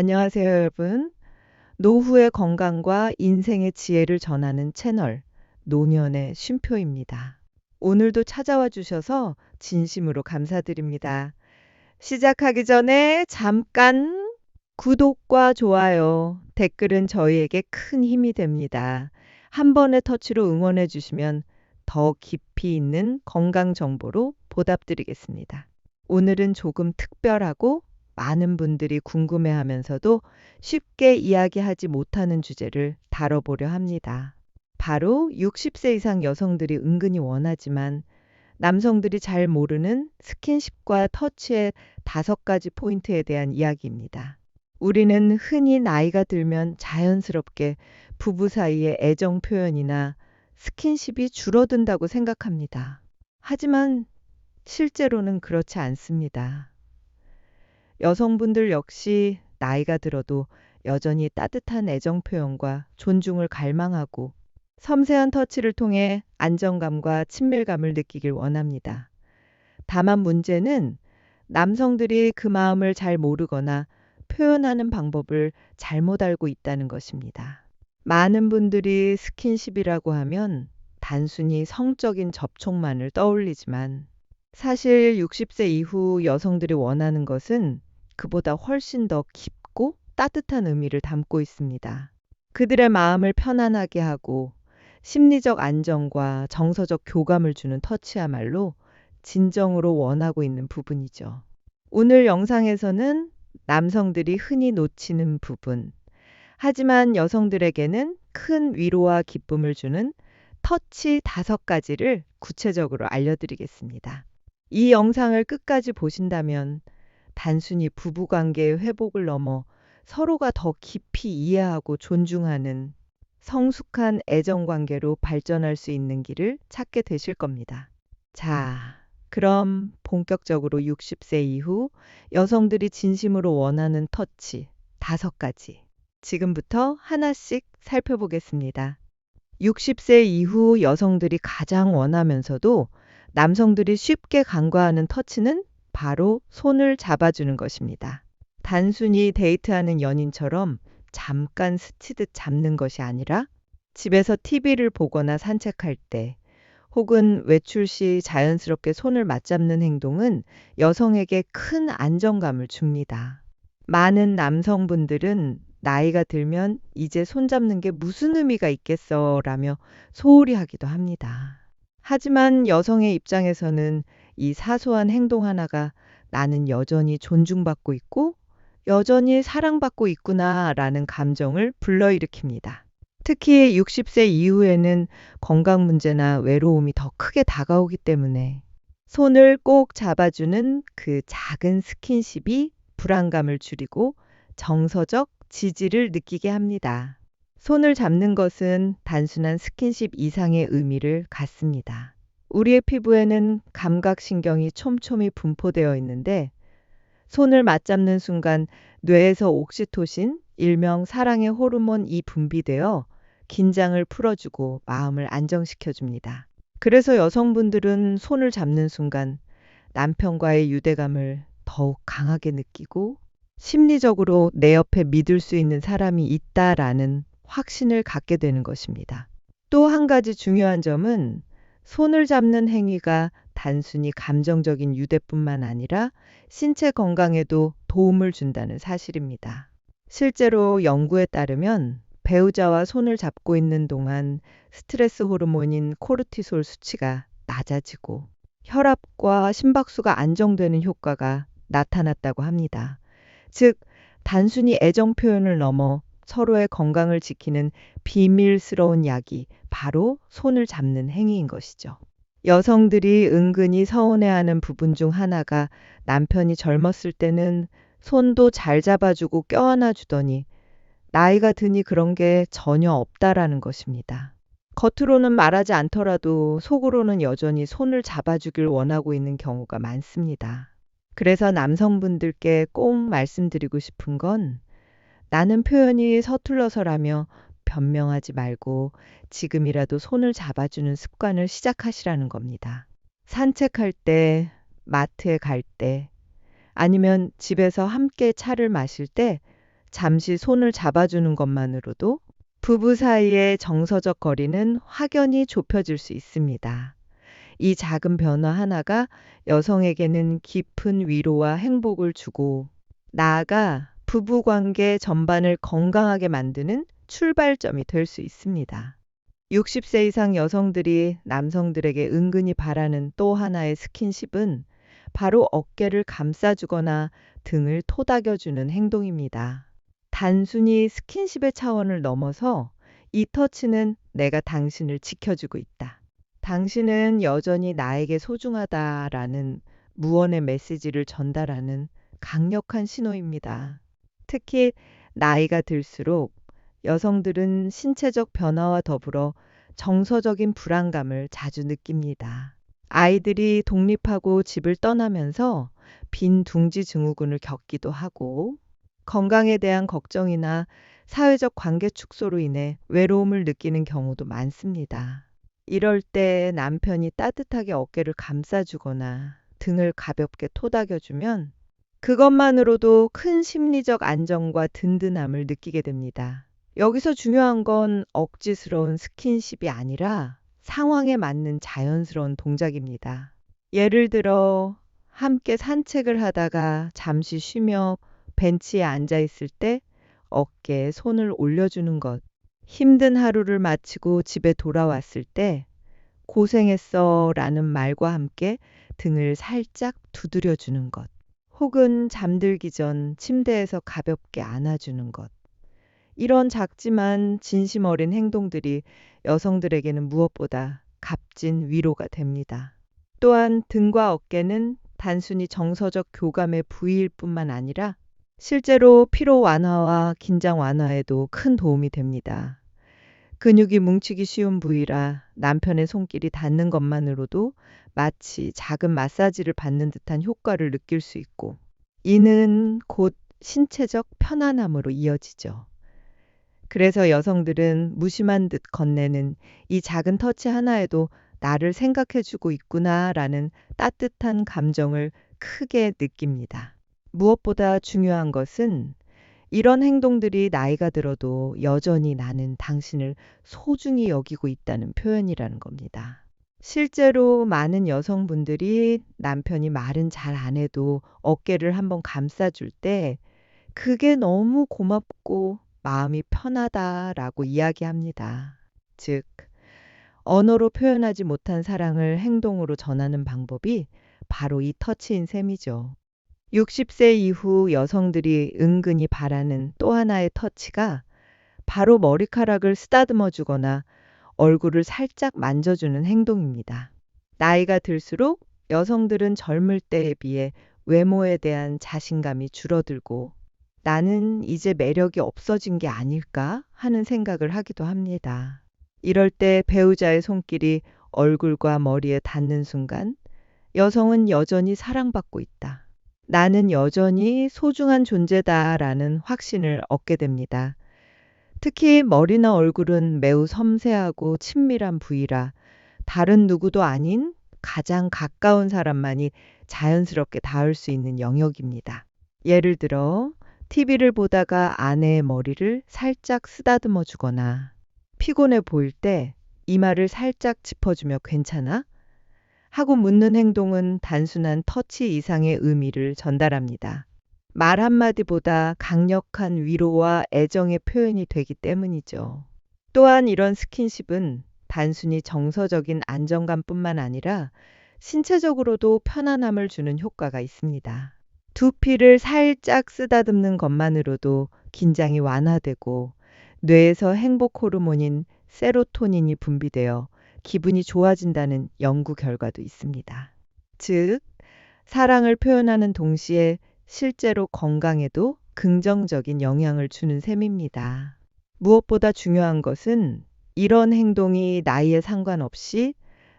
안녕하세요, 여러분. 노후의 건강과 인생의 지혜를 전하는 채널, 노년의 쉼표입니다. 오늘도 찾아와 주셔서 진심으로 감사드립니다. 시작하기 전에 잠깐 구독과 좋아요, 댓글은 저희에게 큰 힘이 됩니다. 한 번의 터치로 응원해 주시면 더 깊이 있는 건강 정보로 보답드리겠습니다. 오늘은 조금 특별하고 많은 분들이 궁금해 하면서도 쉽게 이야기하지 못하는 주제를 다뤄보려 합니다. 바로 60세 이상 여성들이 은근히 원하지만 남성들이 잘 모르는 스킨십과 터치의 다섯 가지 포인트에 대한 이야기입니다. 우리는 흔히 나이가 들면 자연스럽게 부부 사이의 애정 표현이나 스킨십이 줄어든다고 생각합니다. 하지만 실제로는 그렇지 않습니다. 여성분들 역시 나이가 들어도 여전히 따뜻한 애정 표현과 존중을 갈망하고 섬세한 터치를 통해 안정감과 친밀감을 느끼길 원합니다. 다만 문제는 남성들이 그 마음을 잘 모르거나 표현하는 방법을 잘못 알고 있다는 것입니다. 많은 분들이 스킨십이라고 하면 단순히 성적인 접촉만을 떠올리지만 사실 60세 이후 여성들이 원하는 것은 그보다 훨씬 더 깊고 따뜻한 의미를 담고 있습니다. 그들의 마음을 편안하게 하고 심리적 안정과 정서적 교감을 주는 터치야말로 진정으로 원하고 있는 부분이죠. 오늘 영상에서는 남성들이 흔히 놓치는 부분, 하지만 여성들에게는 큰 위로와 기쁨을 주는 터치 다섯 가지를 구체적으로 알려드리겠습니다. 이 영상을 끝까지 보신다면 단순히 부부관계의 회복을 넘어 서로가 더 깊이 이해하고 존중하는 성숙한 애정관계로 발전할 수 있는 길을 찾게 되실 겁니다. 자, 그럼 본격적으로 60세 이후 여성들이 진심으로 원하는 터치 다섯 가지. 지금부터 하나씩 살펴보겠습니다. 60세 이후 여성들이 가장 원하면서도 남성들이 쉽게 간과하는 터치는 바로 손을 잡아주는 것입니다. 단순히 데이트하는 연인처럼 잠깐 스치듯 잡는 것이 아니라 집에서 TV를 보거나 산책할 때 혹은 외출 시 자연스럽게 손을 맞잡는 행동은 여성에게 큰 안정감을 줍니다. 많은 남성분들은 나이가 들면 이제 손잡는 게 무슨 의미가 있겠어 라며 소홀히 하기도 합니다. 하지만 여성의 입장에서는 이 사소한 행동 하나가 나는 여전히 존중받고 있고 여전히 사랑받고 있구나 라는 감정을 불러일으킵니다. 특히 60세 이후에는 건강 문제나 외로움이 더 크게 다가오기 때문에 손을 꼭 잡아주는 그 작은 스킨십이 불안감을 줄이고 정서적 지지를 느끼게 합니다. 손을 잡는 것은 단순한 스킨십 이상의 의미를 갖습니다. 우리의 피부에는 감각신경이 촘촘히 분포되어 있는데 손을 맞잡는 순간 뇌에서 옥시토신, 일명 사랑의 호르몬이 분비되어 긴장을 풀어주고 마음을 안정시켜 줍니다. 그래서 여성분들은 손을 잡는 순간 남편과의 유대감을 더욱 강하게 느끼고 심리적으로 내 옆에 믿을 수 있는 사람이 있다라는 확신을 갖게 되는 것입니다. 또 한 가지 중요한 점은 손을 잡는 행위가 단순히 감정적인 유대뿐만 아니라 신체 건강에도 도움을 준다는 사실입니다. 실제로 연구에 따르면 배우자와 손을 잡고 있는 동안 스트레스 호르몬인 코르티솔 수치가 낮아지고 혈압과 심박수가 안정되는 효과가 나타났다고 합니다. 즉, 단순히 애정 표현을 넘어 서로의 건강을 지키는 비밀스러운 약이 바로 손을 잡는 행위인 것이죠. 여성들이 은근히 서운해하는 부분 중 하나가 남편이 젊었을 때는 손도 잘 잡아주고 껴안아 주더니 나이가 드니 그런 게 전혀 없다라는 것입니다. 겉으로는 말하지 않더라도 속으로는 여전히 손을 잡아주길 원하고 있는 경우가 많습니다. 그래서 남성분들께 꼭 말씀드리고 싶은 건 나는 표현이 서툴러서라며 변명하지 말고 지금이라도 손을 잡아주는 습관을 시작하시라는 겁니다. 산책할 때, 마트에 갈 때, 아니면 집에서 함께 차를 마실 때 잠시 손을 잡아주는 것만으로도 부부 사이의 정서적 거리는 확연히 좁혀질 수 있습니다. 이 작은 변화 하나가 여성에게는 깊은 위로와 행복을 주고 나아가 부부 관계 전반을 건강하게 만드는 출발점이 될 수 있습니다. 60세 이상 여성들이 남성들에게 은근히 바라는 또 하나의 스킨십은 바로 어깨를 감싸주거나 등을 토닥여주는 행동입니다. 단순히 스킨십의 차원을 넘어서 이 터치는 내가 당신을 지켜주고 있다. 당신은 여전히 나에게 소중하다라는 무언의 메시지를 전달하는 강력한 신호입니다. 특히 나이가 들수록 여성들은 신체적 변화와 더불어 정서적인 불안감을 자주 느낍니다. 아이들이 독립하고 집을 떠나면서 빈 둥지 증후군을 겪기도 하고 건강에 대한 걱정이나 사회적 관계 축소로 인해 외로움을 느끼는 경우도 많습니다. 이럴 때 남편이 따뜻하게 어깨를 감싸주거나 등을 가볍게 토닥여주면 그것만으로도 큰 심리적 안정과 든든함을 느끼게 됩니다. 여기서 중요한 건 억지스러운 스킨십이 아니라 상황에 맞는 자연스러운 동작입니다. 예를 들어 함께 산책을 하다가 잠시 쉬며 벤치에 앉아 있을 때 어깨에 손을 올려주는 것. 힘든 하루를 마치고 집에 돌아왔을 때 고생했어 라는 말과 함께 등을 살짝 두드려 주는 것. 혹은 잠들기 전 침대에서 가볍게 안아주는 것. 이런 작지만 진심 어린 행동들이 여성들에게는 무엇보다 값진 위로가 됩니다. 또한 등과 어깨는 단순히 정서적 교감의 부위일 뿐만 아니라 실제로 피로 완화와 긴장 완화에도 큰 도움이 됩니다. 근육이 뭉치기 쉬운 부위라 남편의 손길이 닿는 것만으로도 마치 작은 마사지를 받는 듯한 효과를 느낄 수 있고 이는 곧 신체적 편안함으로 이어지죠. 그래서 여성들은 무심한 듯 건네는 이 작은 터치 하나에도 나를 생각해주고 있구나라는 따뜻한 감정을 크게 느낍니다. 무엇보다 중요한 것은 이런 행동들이 나이가 들어도 여전히 나는 당신을 소중히 여기고 있다는 표현이라는 겁니다. 실제로 많은 여성분들이 남편이 말은 잘 안 해도 어깨를 한번 감싸줄 때 그게 너무 고맙고 마음이 편하다라고 이야기합니다. 즉, 언어로 표현하지 못한 사랑을 행동으로 전하는 방법이 바로 이 터치인 셈이죠. 60세 이후 여성들이 은근히 바라는 또 하나의 터치가 바로 머리카락을 쓰다듬어 주거나 얼굴을 살짝 만져주는 행동입니다. 나이가 들수록 여성들은 젊을 때에 비해 외모에 대한 자신감이 줄어들고 나는 이제 매력이 없어진 게 아닐까 하는 생각을 하기도 합니다. 이럴 때 배우자의 손길이 얼굴과 머리에 닿는 순간 여성은 여전히 사랑받고 있다. 나는 여전히 소중한 존재다라는 확신을 얻게 됩니다. 특히 머리나 얼굴은 매우 섬세하고 친밀한 부위라 다른 누구도 아닌 가장 가까운 사람만이 자연스럽게 닿을 수 있는 영역입니다. 예를 들어 TV를 보다가 아내의 머리를 살짝 쓰다듬어 주거나 피곤해 보일 때 이마를 살짝 짚어주며 괜찮아? 하고 묻는 행동은 단순한 터치 이상의 의미를 전달합니다. 말 한마디보다 강력한 위로와 애정의 표현이 되기 때문이죠. 또한 이런 스킨십은 단순히 정서적인 안정감뿐만 아니라 신체적으로도 편안함을 주는 효과가 있습니다. 두피를 살짝 쓰다듬는 것만으로도 긴장이 완화되고 뇌에서 행복 호르몬인 세로토닌이 분비되어 기분이 좋아진다는 연구 결과도 있습니다. 즉, 사랑을 표현하는 동시에 실제로 건강에도 긍정적인 영향을 주는 셈입니다. 무엇보다 중요한 것은 이런 행동이 나이에 상관없이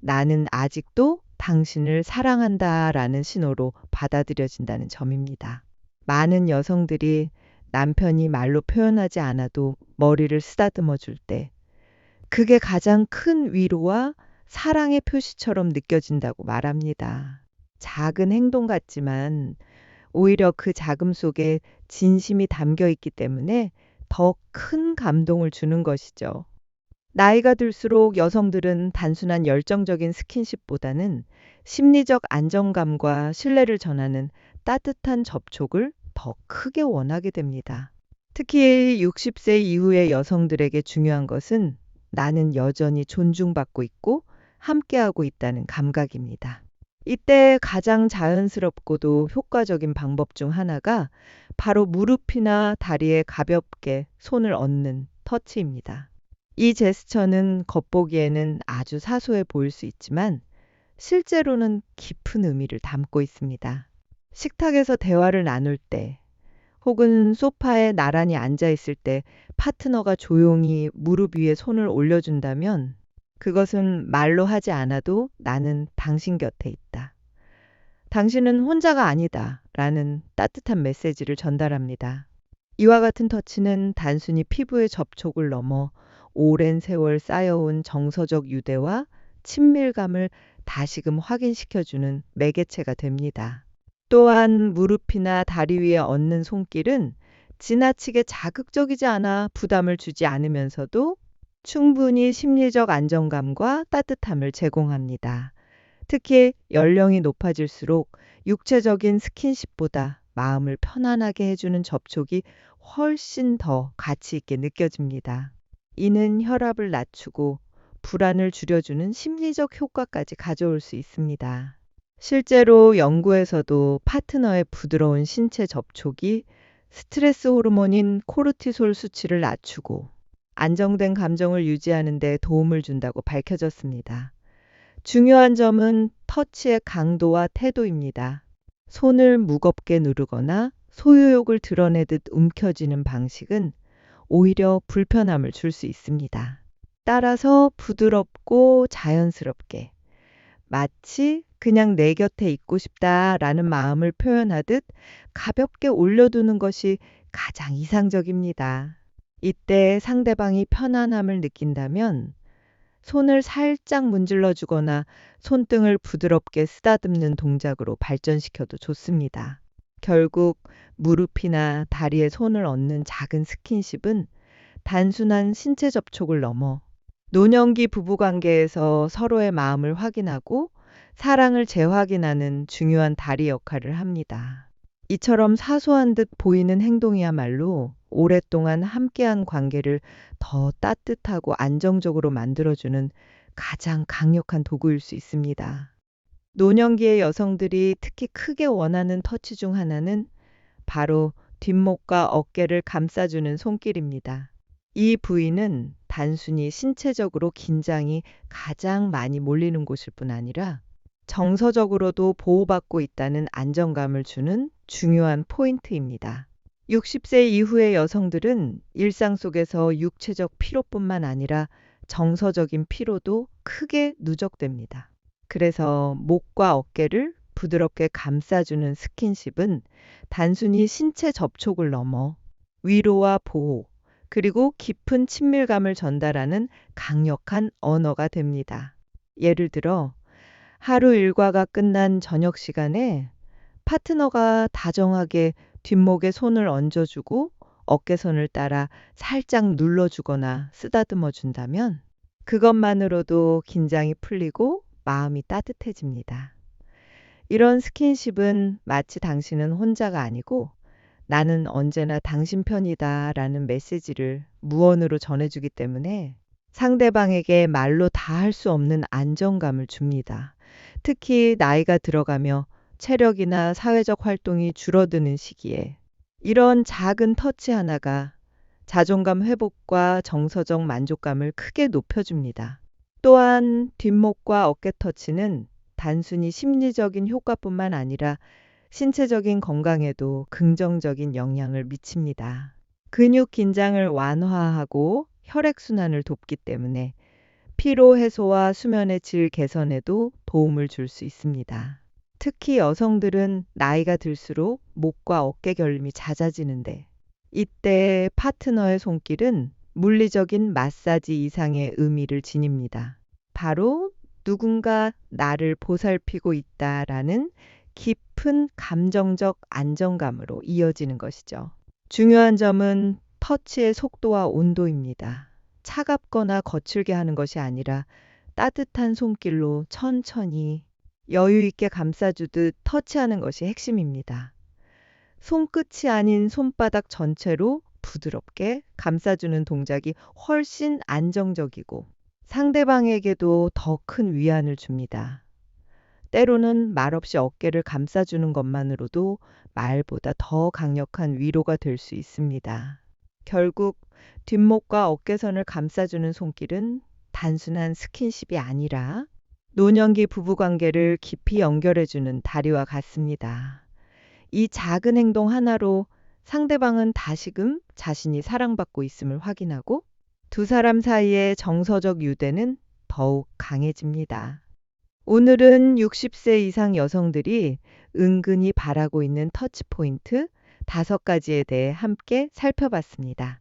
나는 아직도 당신을 사랑한다 라는 신호로 받아들여진다는 점입니다. 많은 여성들이 남편이 말로 표현하지 않아도 머리를 쓰다듬어 줄 때 그게 가장 큰 위로와 사랑의 표시처럼 느껴진다고 말합니다. 작은 행동 같지만 오히려 그 자금 속에 진심이 담겨 있기 때문에 더 큰 감동을 주는 것이죠. 나이가 들수록 여성들은 단순한 열정적인 스킨십보다는 심리적 안정감과 신뢰를 전하는 따뜻한 접촉을 더 크게 원하게 됩니다. 특히 60세 이후의 여성들에게 중요한 것은 나는 여전히 존중받고 있고 함께하고 있다는 감각입니다. 이때 가장 자연스럽고도 효과적인 방법 중 하나가 바로 무릎이나 다리에 가볍게 손을 얹는 터치입니다. 이 제스처는 겉보기에는 아주 사소해 보일 수 있지만 실제로는 깊은 의미를 담고 있습니다. 식탁에서 대화를 나눌 때 혹은 소파에 나란히 앉아 있을 때 파트너가 조용히 무릎 위에 손을 올려준다면 그것은 말로 하지 않아도 나는 당신 곁에 있다. 당신은 혼자가 아니다. 라는 따뜻한 메시지를 전달합니다. 이와 같은 터치는 단순히 피부의 접촉을 넘어 오랜 세월 쌓여온 정서적 유대와 친밀감을 다시금 확인시켜주는 매개체가 됩니다. 또한 무릎이나 다리 위에 얹는 손길은 지나치게 자극적이지 않아 부담을 주지 않으면서도 충분히 심리적 안정감과 따뜻함을 제공합니다. 특히 연령이 높아질수록 육체적인 스킨십보다 마음을 편안하게 해주는 접촉이 훨씬 더 가치 있게 느껴집니다. 이는 혈압을 낮추고 불안을 줄여주는 심리적 효과까지 가져올 수 있습니다. 실제로 연구에서도 파트너의 부드러운 신체 접촉이 스트레스 호르몬인 코르티솔 수치를 낮추고 안정된 감정을 유지하는 데 도움을 준다고 밝혀졌습니다. 중요한 점은 터치의 강도와 태도입니다. 손을 무겁게 누르거나 소유욕을 드러내듯 움켜쥐는 방식은 오히려 불편함을 줄 수 있습니다. 따라서 부드럽고 자연스럽게 마치 그냥 내 곁에 있고 싶다라는 마음을 표현하듯 가볍게 올려두는 것이 가장 이상적입니다. 이때 상대방이 편안함을 느낀다면 손을 살짝 문질러 주거나 손등을 부드럽게 쓰다듬는 동작으로 발전시켜도 좋습니다. 결국 무릎이나 다리에 손을 얹는 작은 스킨십은 단순한 신체 접촉을 넘어 노년기 부부 관계에서 서로의 마음을 확인하고 사랑을 재확인하는 중요한 다리 역할을 합니다. 이처럼 사소한 듯 보이는 행동이야말로 오랫동안 함께한 관계를 더 따뜻하고 안정적으로 만들어주는 가장 강력한 도구일 수 있습니다. 노년기의 여성들이 특히 크게 원하는 터치 중 하나는 바로 뒷목과 어깨를 감싸주는 손길입니다. 이 부위는 단순히 신체적으로 긴장이 가장 많이 몰리는 곳일 뿐 아니라 정서적으로도 보호받고 있다는 안정감을 주는 중요한 포인트입니다. 60세 이후의 여성들은 일상 속에서 육체적 피로뿐만 아니라 정서적인 피로도 크게 누적됩니다. 그래서 목과 어깨를 부드럽게 감싸주는 스킨십은 단순히 신체 접촉을 넘어 위로와 보호, 그리고 깊은 친밀감을 전달하는 강력한 언어가 됩니다. 예를 들어, 하루 일과가 끝난 저녁 시간에 파트너가 다정하게 뒷목에 손을 얹어주고 어깨선을 따라 살짝 눌러주거나 쓰다듬어 준다면 그것만으로도 긴장이 풀리고 마음이 따뜻해집니다. 이런 스킨십은 마치 당신은 혼자가 아니고 나는 언제나 당신 편이다 라는 메시지를 무언으로 전해주기 때문에 상대방에게 말로 다 할 수 없는 안정감을 줍니다. 특히 나이가 들어가며 체력이나 사회적 활동이 줄어드는 시기에 이런 작은 터치 하나가 자존감 회복과 정서적 만족감을 크게 높여줍니다. 또한 뒷목과 어깨 터치는 단순히 심리적인 효과뿐만 아니라 신체적인 건강에도 긍정적인 영향을 미칩니다. 근육 긴장을 완화하고 혈액순환을 돕기 때문에 피로 해소와 수면의 질 개선에도 도움을 줄 수 있습니다. 특히 여성들은 나이가 들수록 목과 어깨 결림이 잦아지는데 이때 파트너의 손길은 물리적인 마사지 이상의 의미를 지닙니다. 바로 누군가 나를 보살피고 있다라는 깊은 감정적 안정감으로 이어지는 것이죠. 중요한 점은 터치의 속도와 온도입니다. 차갑거나 거칠게 하는 것이 아니라 따뜻한 손길로 천천히 여유 있게 감싸주듯 터치하는 것이 핵심입니다. 손끝이 아닌 손바닥 전체로 부드럽게 감싸주는 동작이 훨씬 안정적이고 상대방에게도 더 큰 위안을 줍니다. 때로는 말없이 어깨를 감싸주는 것만으로도 말보다 더 강력한 위로가 될 수 있습니다. 결국 뒷목과 어깨선을 감싸주는 손길은 단순한 스킨십이 아니라 노년기 부부관계를 깊이 연결해주는 다리와 같습니다. 이 작은 행동 하나로 상대방은 다시금 자신이 사랑받고 있음을 확인하고 두 사람 사이의 정서적 유대는 더욱 강해집니다. 오늘은 60세 이상 여성들이 은근히 바라고 있는 터치포인트 다섯 가지에 대해 함께 살펴봤습니다.